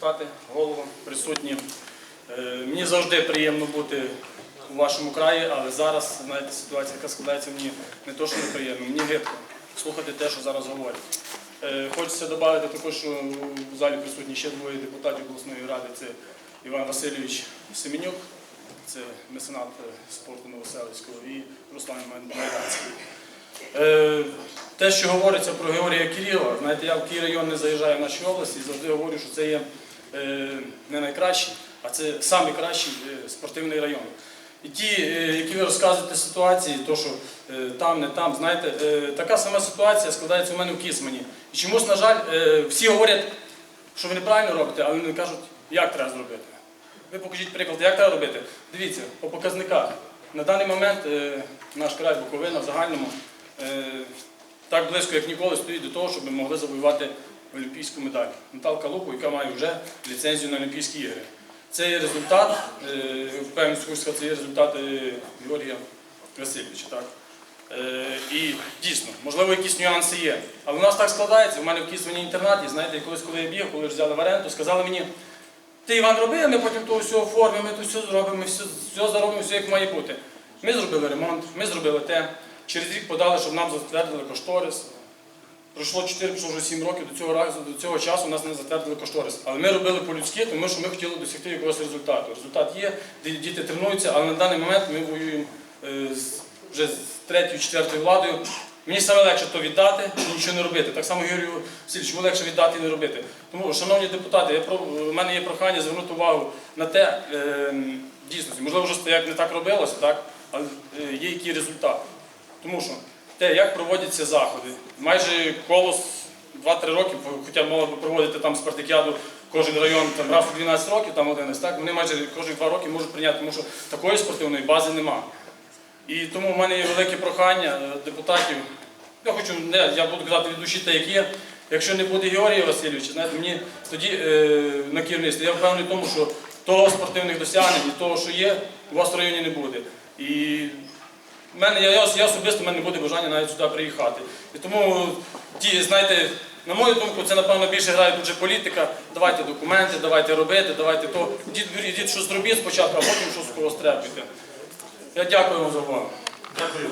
депутати, голова, присутні. Е, Мені завжди приємно бути у вашому краї, але зараз, знаєте, ситуація, яка складається мені не то, що неприємно, мені гидко слухати те, що зараз говорять. Е, Хочеться додати також, що в залі присутні ще двоє депутатів обласної ради. Це Іван Васильович Семенюк, це меценат е, спорту Новоселицького, і Руслан Майданський. Те, що говориться про Георгія Кирила, знаєте, я в Київ район не заїжджаю в нашій області і завжди говорю, що це є е, не найкращий, а це найкращий е, спортивний район. І ті, е, які ви розказуєте ситуації, то що е, там, не там, знаєте, е, така сама ситуація складається у мене в Кісмані. І чомусь, на жаль, е, всі говорять, що ви неправильно робите, але не кажуть, як треба зробити. Ви покажіть приклад, як треба робити. Дивіться, по показниках. На даний момент е, наш край Буковина в загальному е, так близько, як ніколи, стоїть до того, щоб ми могли завоювати олімпійську медаль. Наталка Лупу, яка має вже ліцензію на Олімпійські ігри. Це є результат, е, впевнений, це є результат е, Георгія Васильовича. Так? Е, І дійсно, можливо, якісь нюанси є. Але у нас так складається. У мене в Києві інтернаті, знаєте, колись, коли я бігав, коли взяли в оренду, сказали мені, ти Іван роби, ми потім то все оформимо, ми то все зробимо, все, все заробимо, все як має бути. Ми зробили ремонт, ми зробили те. Через рік подали, щоб нам затвердили кошторис. Пройшло 4, пройшло вже 7 років, до цього разу, до цього часу нас не затвердили кошторис. Але ми робили по-людськи, тому що ми хотіли досягти якогось результату. Результат є, діти тренуються, але на даний момент ми воюємо е, вже з третьою, четвертою владою. Мені саме легше то віддати, і нічого не робити. Так само Юрію Васильовичу легше віддати і не робити. Тому, шановні депутати, я про, у мене є прохання звернути увагу на те, е, дійсно, можливо, вже як не так робилося, так? але е, є який результат. Тому що те, як проводяться заходи, майже колос 2-3 роки, хоча мало би проводити там спартакіаду кожен район там раз у 12 років, там один із так, вони майже кожні 2 роки можуть прийняти, тому що такої спортивної бази немає. І тому в мене є велике прохання е, депутатів. Я хочу, не, я буду казати від душі те, як є. Якщо не буде Георгія Васильовича, знаєте, мені тоді е, на керівництві, я впевнений в тому, що того спортивних досягнень і того, що є, у вас в районі не буде. І мене, я, я, особисто в мене не буде бажання навіть сюди приїхати. І тому, ті, знаєте, на мою думку, це напевно більше грає тут же політика. Давайте документи, давайте робити, давайте то. Ідіть, щось зробіть спочатку, а потім щось когось требуйте. Я дякую вам за увагу. Дякую.